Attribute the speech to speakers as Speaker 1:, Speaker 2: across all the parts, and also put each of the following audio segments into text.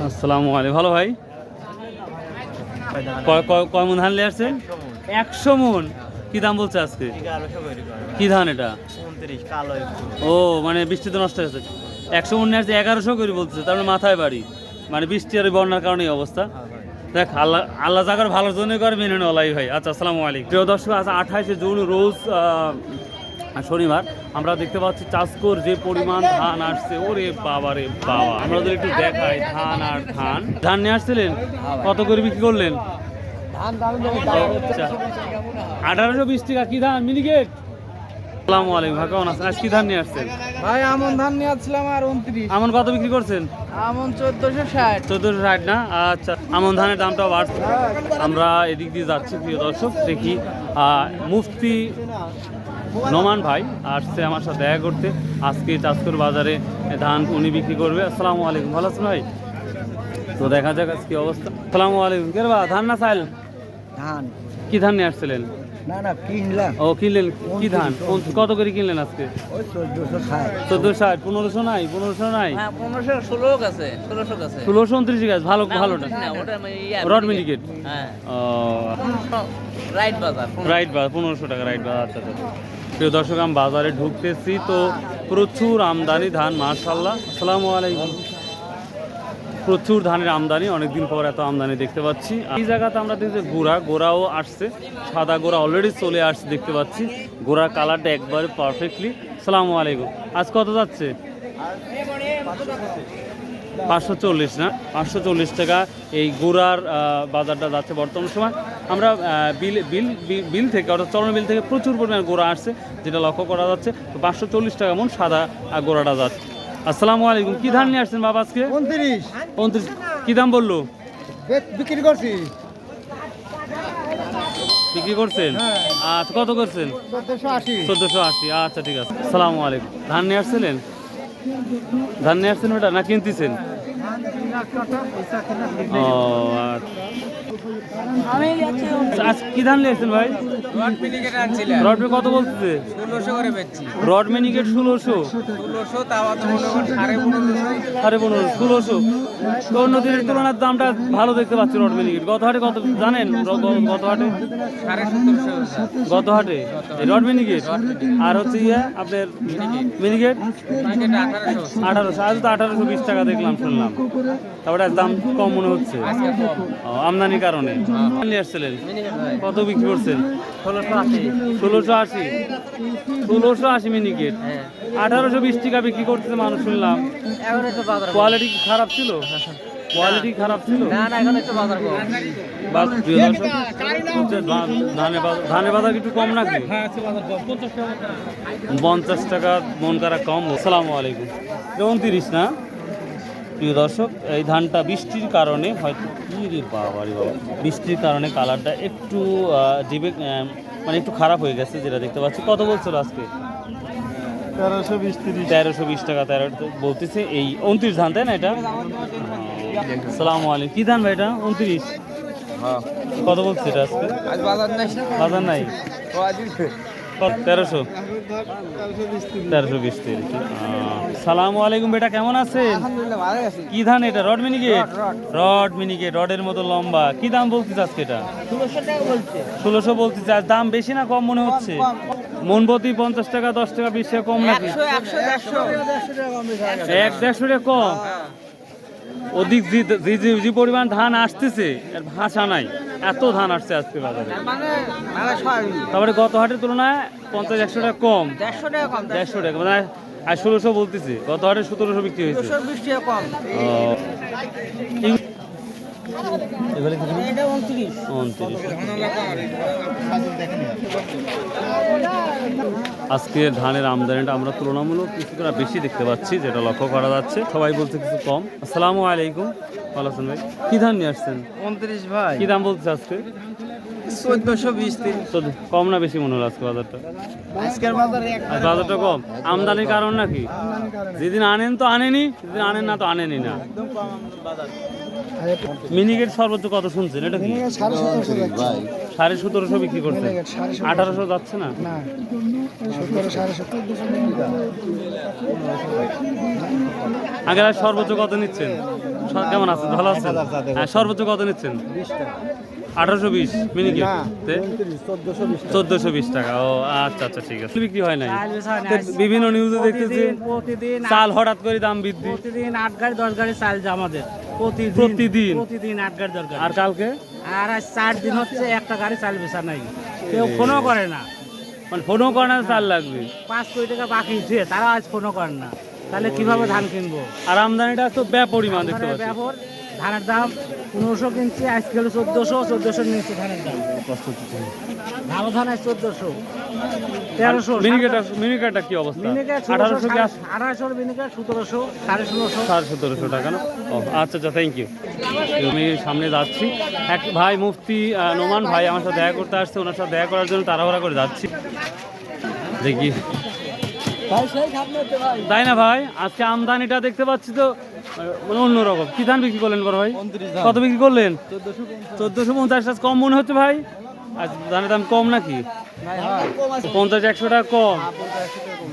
Speaker 1: আসসালামু আলাইকুম। ভালো ভাই? কয়- মন ধান নিয়ে আসছেন? একশো মন। কি দাম বলছে আজকে? কি ধান এটা? ও মানে বৃষ্টিতে নষ্ট হয়েছে। একশো মন নিয়ে আসছে, এগারোশো করে বলছে। তার মানে মাথায় বাড়ি। মানে বৃষ্টি আর বন্যার কারণে অবস্থা। দেখ, আল্লাহ আল্লাহ জাগার ভালোর জন্যই করে, মেনে নেওয়ালাই ভাই। আচ্ছা আসসালামু আলাইকুম। প্রিয় দর্শক, আজ আঠাইশে জুন, রোজ শনিবার আমরা দেখতে পাচ্ছি চাষকর যে পরিমাণ ধান আসছে ওরে বাবা রে বাবা। আমরা একটু দেখাই ধান আর ধান। ধান নিয়ে আসছিলেন? কত করে বিক্রি করলেন? আচ্ছা। আঠারোশো বিশ টাকা। কি ধান? মিনিকেট আসসালামু আলাইকুম। ভাই কেমন আছেন? আজ কি ধান নিয়ে আসছেন?
Speaker 2: ভাই আমন ধান নিয়ে আসছিলাম আর উনত্রিশ।
Speaker 1: আমন কত বিক্রি করছেন?
Speaker 2: আমন চোদ্দশো ষাট।
Speaker 1: চোদ্দোশো ষাট না? আচ্ছা। আমন ধানের বাড়ছে। আমরা এদিক দিয়ে যাচ্ছি প্রিয় দর্শক। দেখি মুফতি নোমান ভাই আসছে আমার সাথে দেখা করতে। আজকে চাষকর বাজারে ধান উনি বিক্রি করবে। আসসালামু আলাইকুম। ভালো আছেন ভাই? তো দেখা যাক আজ কি অবস্থা। আসসালামু আলাইকুম। কে বা ধান না চাইল
Speaker 2: ধান।
Speaker 1: কি ধান নিয়ে আসছিলেন?
Speaker 2: না না কিনলাম।
Speaker 1: ও কিনলেন? কি ধান? কত করে কিনলেন আজকে?
Speaker 2: ওই চোদ্দশো ষাট।
Speaker 1: পনেরোশো নাই? পনেরোশো নাই?
Speaker 3: হ্যাঁ পনেরোশো ষোলো আছে ষোলোশো আছে
Speaker 1: ষোলোশো উনত্রিশ গাছ। ভালো ভালোটা।
Speaker 3: ওটা
Speaker 1: রড মিনিকেট
Speaker 3: হ্যাঁ।
Speaker 1: ও।
Speaker 3: রাইট বাজার
Speaker 1: রাইট বাজার পনেরোশো টাকা রাইট বাজার। আচ্ছা আচ্ছা। প্রিয় দর্শক, আমি বাজারে ঢুকতেছি তো প্রচুর আমদানি ধান মার্শাল্লাহ আসসালামু আলাইকুম। প্রচুর ধানের আমদানি, অনেকদিন পর এত আমদানি দেখতে পাচ্ছি। এই জায়গাতে আমরা দেখছি গোড়া, গোড়াও আসছে, সাদা গোড়া অলরেডি চলে আসছে দেখতে পাচ্ছি। গোড়ার কালারটা একবারে পারফেক্টলি আসসালামু আলাইকুম। আজ কত যাচ্ছে? পাঁচশো চল্লিশ না পাঁচশো চল্লিশ টাকা এই গুড়ার বাজারটা যাচ্ছে বর্তমান সময়। আমরা বিল বিল বিল থেকে অর্থাৎ চলন বিল থেকে প্রচুর পরিমাণে গোড়া আসছে যেটা লক্ষ্য করা যাচ্ছে। তো পাঁচশো চল্লিশ টাকা মন সাদা গোড়াটা যাচ্ছে। আসসালামু আলাইকুম। কি ধান নিয়ে আসছেন বাবা আজকে?
Speaker 2: উনত্রিশ
Speaker 1: উনত্রিশ কি দাম বলল?
Speaker 2: বিক্রি করছি।
Speaker 1: বিক্রি করছেন? আচ্ছা কত করছেন?
Speaker 2: চোদ্দশো আশি।
Speaker 1: চোদ্দোশো আশি। আচ্ছা ঠিক আছে। আসসালামু আলাইকুম। ধান নিয়ে আসছিলেন? ধান নিয়ে আসছেন ওটা না কিনতেছেন? ও আচ্ছা। আজ কি ধান ভাই? কত বলতেছে? রড মিনিকেট ষোলোশো।
Speaker 3: তো করেন সাড়ে
Speaker 1: পনেরো ষোলোশো। তো অন্য দিনের তুলনার দামটা ভালো দেখতে পাচ্ছি রড মিনিকেট। গত হাটে কত জানেন গত হাটে? গত হাটে? এই রড মিনিকেট? আর হচ্ছে ইয়ে আপনার মিনিকেট?
Speaker 3: আঠারোশো।
Speaker 1: আজ তো আঠারোশো বিশ টাকা দেখলাম শুনলাম। তারপরে দাম কম মনে হচ্ছে। আমদানির কারণে। নিয়ে আসছিলেন। কত বিক্রি করছেন?
Speaker 3: ষোলোশো আশি।
Speaker 1: ষোলোশো আশি ষোলোশো আশি মিনিকেট আঠারোশো বিশ টাকা বিক্রি করতেছে মানুষ শুনলাম। কোয়ালিটি খারাপ ছিল? কোয়ালিটি খারাপ ছিল?
Speaker 3: না না এখন একটু বাজার
Speaker 1: বা প্রিয় দর্শক, হচ্ছে ধানের বাজার একটু কম নাকি? পঞ্চাশ টাকা। মন করা কম। আসসালামু আলাইকুম। উনত্রিশ না? প্রিয় দর্শক এই ধানটা বৃষ্টির কারণে হয়তো কি রে বাবা রে বাবা। বৃষ্টির কারণে কালারটা একটু আহ, মানে একটু খারাপ হয়ে গেছে যেটা দেখতে পাচ্ছি। কত বলছিল আজকে?
Speaker 2: তেরোশো বিশ তিরিশ।
Speaker 1: তেরোশো বিশ টাকা তেরো বলতেছে এই উনত্রিশ ধান তাই না এটা? সালামু আলাইকুম। কী ধান ভাই এটা? উনত্রিশ? কত বলছে এটা আজকে?
Speaker 3: আজ বাজার নেই।
Speaker 1: বাজার নাই? তেরোশো। তেরোশো বিশ তিরিশ। সালামু আলাইকুম বেটা কেমন আছেন? কি ধান এটা? রড মিনিকেট? রড মিনিকেট রডের মতো লম্বা। কি দাম বলছিস আজকে এটা?
Speaker 3: ষোলোশো
Speaker 1: বলছিস আর দাম বেশি না কম মনে হচ্ছে? মনবতি পঞ্চাশ টাকা দশ টাকা বিশ টাকা কম নাকি? এক দেড়শো টাকা কম? ওদিক যে- যে পরিমাণ ধান আসতেছে এর ভাষা নাই। এত ধান আসছে আজকে বাজারে?
Speaker 3: মানে মানে
Speaker 1: তারপরে গত হাটের তুলনায় পঞ্চাশ একশো টাকা কম।
Speaker 3: দেড়শো টাকা কম
Speaker 1: দেড়শো টাকা মানে আর ষোলোশো বলতেছি। গত হাটে সতেরোশো বিক্রি হয়েছে।
Speaker 3: কম।
Speaker 1: এবারে কত?
Speaker 3: এটা উনত্রিশ।
Speaker 1: উনত্রিশ। আজকে ধানের আমদানিটা আমরা তুলনামূলক কিছুটা বেশি দেখতে পাচ্ছি যেটা লক্ষ্য করা যাচ্ছে। সবাই বলছে কিছু কম। আসসালামু আলাইকুম। ভালো আছেন ভাই? কি ধান নিয়ে আসছেন?
Speaker 2: উনত্রিশ ভাই।
Speaker 1: কি দাম বলছে আজকে?
Speaker 2: চোদ্দশো বিশ
Speaker 1: কম না বেশি মনে হলো আজকে বাজারটা?
Speaker 2: আজকের বাজারে
Speaker 1: বাজারটা কম? আমদানির কারণ নাকি? যেদিন আনেন তো আনেনি যেদিন আনেন না তো আনেনি না। মিনিকেট সর্বোচ্চ কত শুনছেন? এটা কি?
Speaker 2: সাড়ে সতেরোশো
Speaker 1: বিক্রি করছে। আঠারোশো যাচ্ছে না? আগে আর সর্বোচ্চ কত নিচ্ছেন? কেমন আছেন? ভালো আছেন? হ্যাঁ, সর্বোচ্চ কত নিচ্ছেন? আঠারোশো বিশ মিনিকে চোদ্দশো বিশ টাকা। ও আচ্ছা আচ্ছা ঠিক আছে। বিক্রি হয় নাই? তো বিভিন্ন নিউজে দেখতেছি
Speaker 4: প্রতিদিন
Speaker 1: চাল হঠাৎ করে দাম বৃদ্ধি।
Speaker 4: প্রতিদিন আট গাড়ি দশ গাড়ি চাল যায় আমাদের। প্রতিদিন
Speaker 1: প্রতিদিন?
Speaker 4: প্রতিদিন আট গাড়ি দশ গাড়ি।
Speaker 1: আর কালকে?
Speaker 4: আর আজ চার দিন হচ্ছে একটা গাড়ি চাল বেচা নাই। কেউ ফোনও করে না।
Speaker 1: মানে ফোনও করে না চাল লাগবে।
Speaker 4: পাঁচ কোটি টাকা বাকি দিয়ে তারা আজ ফোনও করেন না। তাহলে কীভাবে ধান কিনবো?
Speaker 1: আর আমদানিটা তো ব্যাপরিমাণ দেখতে পাচ্ছি।
Speaker 4: ব্যাপার ধানের দাম পনেরোশো কিনছি আজকে হলো চোদ্দোশো চোদ্দোশো নিচ্ছে ধানের দাম। ভালো ধান আছে চোদ্দোশো তেরোশো
Speaker 1: মিনিকেটার মিনিকেটার কি অবস্থা?
Speaker 4: মিনিকেট
Speaker 1: আঠারোশো কি আস-
Speaker 4: মিনিকেট সতেরোশো সাড়ে ষোলোশো।
Speaker 1: সাড়ে সতেরোশো টাকা না? আচ্ছা আচ্ছা থ্যাংক ইউ আমি সামনে যাচ্ছি। এক ভাই মুফতি নোমান ভাই আমার সাথে দেখা করতে আসছে ওনার সাথে দেখা করার জন্য তাড়াহুড়া করে যাচ্ছি। দেখি। তাই না ভাই? আজকে আমদানিটা দেখতে পাচ্ছি তো মানে অন্যরকম কি ধান বিক্রি করলেন বড় ভাই? কত বিক্রি করলেন? চোদ্দশো পঞ্চাশ। আজ কম মনে হচ্ছে ভাই? আজ ধানের দাম কম নাকি? পঞ্চাশ একশো টাকা কম।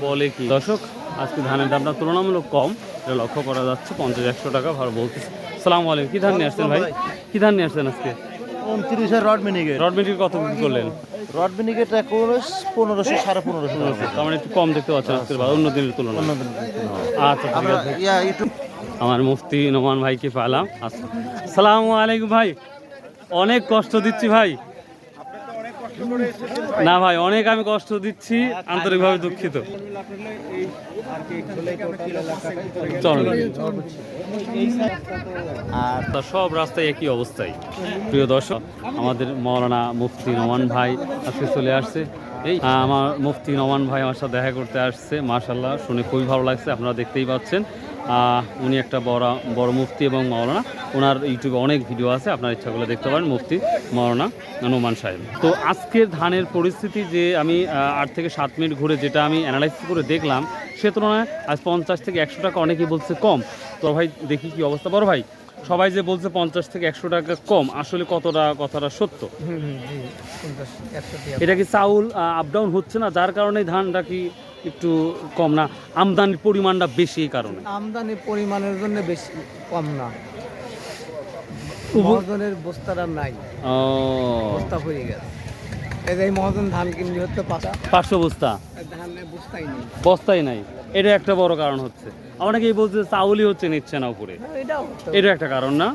Speaker 1: বলে কি? দর্শক আজকে ধানের দামটা তুলনামূলক কম। এটা লক্ষ্য করা যাচ্ছে পঞ্চাশ একশো টাকা ভালো বলতেছে। সালাম আলাইকুম। কি ধান নিয়ে আসছেন ভাই? কি ধান নিয়ে আসছেন আজকে?
Speaker 2: উনত্রিশের রড
Speaker 1: রড কত বিক্রি করলেন?
Speaker 2: রড একুশ পনেরোশো সাড়ে পনেরোশো।
Speaker 1: তার মানে একটু কম দেখতে পাচ্ছেন আজকের অন্য দিনের তুলনায়। আচ্ছা ঠিক আছে। আমার মুফতি নোমান ভাইকে পেলাম। সালাম আলাইকুম ভাই। অনেক কষ্ট দিচ্ছি ভাই। না ভাই, অনেক আমি কষ্ট দিচ্ছি, আন্তরিকভাবে দুঃখিত। আর তার সব রাস্তায় একই অবস্থায়। প্রিয় দর্শক, আমাদের মৌলানা মুফতি নোমান ভাই আজকে চলে আসছে। এই, আমার মুফতি নোমান ভাই আমার সাথে দেখা করতে আসছে। মার্শাল্লাহ শুনে খুবই ভালো লাগছে, আপনারা দেখতেই পাচ্ছেন। উনি একটা বড় বড় মুফতি এবং মৌলানা ওনার ইউটিউবে অনেক ভিডিও আছে আপনার ইচ্ছাগুলো দেখতে পারেন মুফতি মৌলানা নোমান সাহেব। তো আজকের ধানের পরিস্থিতি যে আমি আট থেকে সাত মিনিট ঘুরে যেটা আমি অ্যানালাইসিস করে দেখলাম সে তুলনায় আজ পঞ্চাশ থেকে একশো টাকা অনেকেই বলছে কম। তো ভাই দেখি কি অবস্থা। বড় ভাই সবাই যে বলছে পঞ্চাশ থেকে একশো টাকা কম আসলে কতটা কথাটা সত্য? এটা কি চাউল আপ ডাউন হচ্ছে না? যার কারণে ধানটা কি একটু কম না আমদানির পরিমাণটা বেশি এই কারণে।
Speaker 3: আমদানির পরিমাণের জন্য বেশি কম না। মহাজনের বস্তাটা নাই। বস্তা পড়ে গেছে। এই মহাজন ধান কিনবি হচ্ছে
Speaker 1: পাঁচশো। বস্তা?
Speaker 3: ধানের বস্তাই নেই।
Speaker 1: বস্তাই নাই। এটা একটা বড় কারণ হচ্ছে। অনেকেই বলছে চাউলই হচ্ছে নিচ্ছে না উপরে। এটা একটা কারণ না?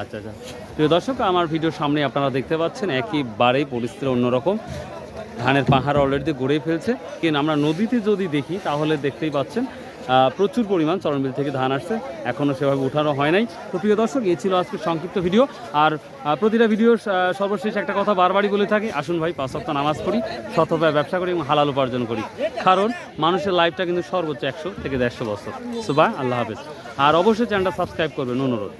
Speaker 1: আচ্ছা আচ্ছা। প্রিয় দর্শক আমার ভিডিওর সামনে আপনারা দেখতে পাচ্ছেন। একেবারেই পরিস্থিতি অন্যরকম। ধানের পাহাড় অলরেডি গড়ে ফেলছে। কিন্তু আমরা নদীতে যদি দেখি, তাহলে দেখতেই পাচ্ছেন প্রচুর পরিমাণ চরণবিল থেকে ধান আসছে। এখনও সেভাবে উঠানো হয় নাই। তো প্রিয় দর্শক এই ছিল আজকে সংক্ষিপ্ত ভিডিও। আর প্রতিটা ভিডিওর সর্বশেষ একটা কথা বারবারই বলে থাকি। আসুন ভাই, পাঁচ সপ্তাহ নামাজ পড়ি শতভাবে ব্যবসা করি এবং হালাল উপার্জন করি। কারণ মানুষের লাইফটা কিন্তু সর্বোচ্চ একশো থেকে দেড়শো বছর। সুবাহ আল্লাহ হাফেজ। আর অবশ্যই চ্যানেলটা সাবস্ক্রাইব করবেন, অনুরোধ।